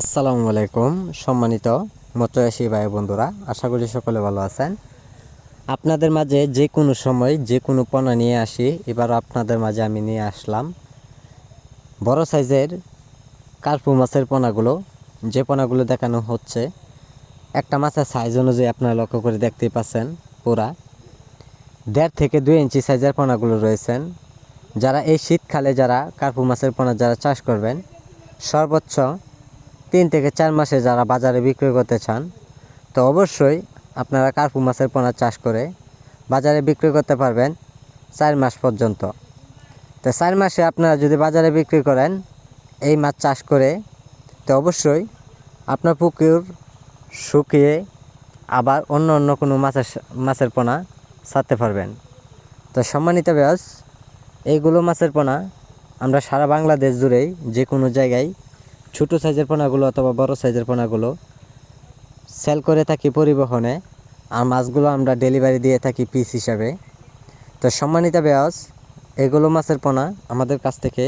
আসসালামু আলাইকুম, সম্মানিত মতয়াসী ভাই বন্ধুরা, আশা করি সকলে ভালো আছেন। আপনাদের মাঝে যে কোনো সময় যে কোনো পণা নিয়ে আসি, এবার আপনাদের মাঝে আমি নিয়ে আসলাম। বড় সাইজের কার্পু মাছের পোনাগুলো, যে পোনাগুলো দেখানো হচ্ছে, একটা মাছের সাইজ অনুযায়ী আপনারা লক্ষ্য করে দেখতেই পাচ্ছেন পুরা। দেড় থেকে দুই ইঞ্চি সাইজের পোনাগুলো রয়েছেন। যারা এই শীতকালে যারা কার্পু মাছের পোনা যারা চাষ করবেন, সর্বোচ্চ তিন থেকে চার মাসে যারা বাজারে বিক্রি করতে চান, তো অবশ্যই আপনারা কার্পু মাছের পোনা চাষ করে বাজারে বিক্রি করতে পারবেন চার মাস পর্যন্ত। তো চার মাসে আপনারা যদি বাজারে বিক্রি করেন এই মাছ চাষ করে, তো অবশ্যই আপনার পুকুর শুকিয়ে আবার অন্য অন্য কোনো মাছের মাছের পোনা ছাড়তে পারবেন। তো সম্মানিত ব্যাস এইগুলো মাছের পোনা আমরা সারা বাংলাদেশ জুড়েই যে কোনো জায়গায় ছোটো সাইজের পোনাগুলো অথবা বড় সাইজের পোনাগুলো সেল করে থাকি পরিবহনে। আর মাছগুলো আমরা ডেলিভারি দিয়ে থাকি পিস হিসাবে। তো সম্মানিত ব্যাস এগুলো মাছের পোনা আমাদের কাছ থেকে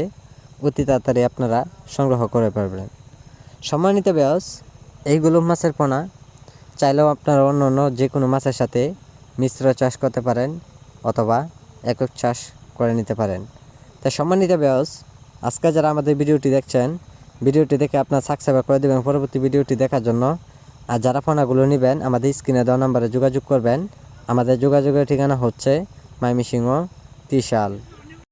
অতি তাড়াতাড়ি আপনারা সংগ্রহ করে পারবেন। সম্মানিত ব্যাস এইগুলো মাছের পোনা, চাইলেও আপনারা অন্য অন্য যে কোনো মাছের সাথে মিশ্র চাষ করতে পারেন অথবা একক চাষ করে নিতে পারেন। তা সম্মানিত ব্যাস আজকে যারা আমাদের ভিডিওটি দেখছেন ভিডিওটি দেখে আপনার সাবস্ক্রাইব করে দেবেন। পরবর্তী ভিডিওটি দেখার জন্য আর যারা ফোনাগুলো নেবেন, আমাদের স্ক্রিনে দেওয়া নাম্বারে যোগাযোগ করবেন। আমাদের যোগাযোগের ঠিকানা হচ্ছে মাইমিসিংহ ত্রিশাল।